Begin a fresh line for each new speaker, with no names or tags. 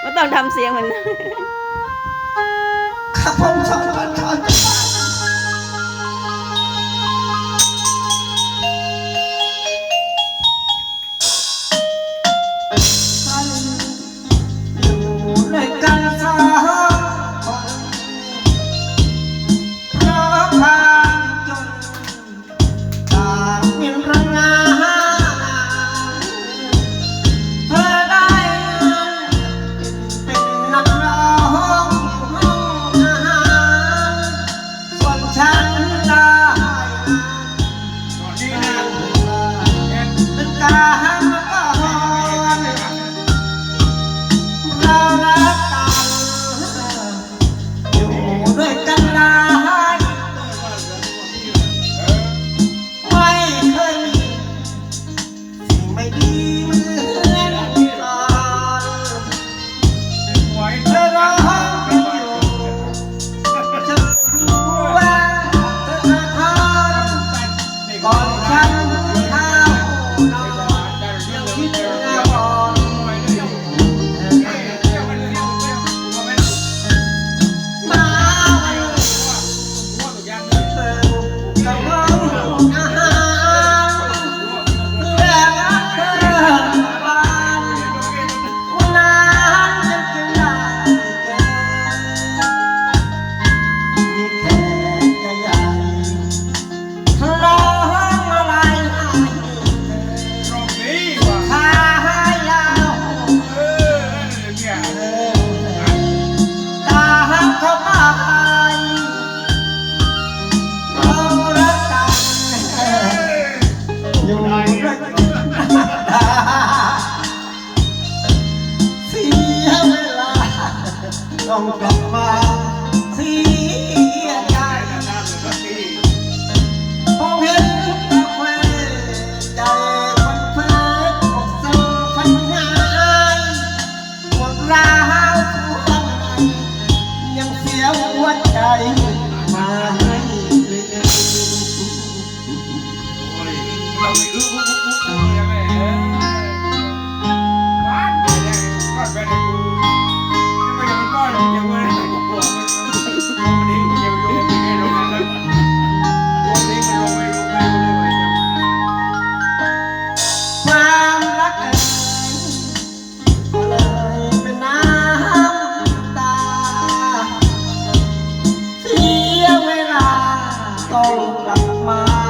ไม่ต้องทำเสียงเหมือน
ครับผมขอบคุณค Tahan ส่งกลับมาเสียใจมองเห็นแต่แวใจคนเพ้ออกเศร้าพันหายปวดร้าวหัวยังเสียหัวใจมาให้เลย กลับมา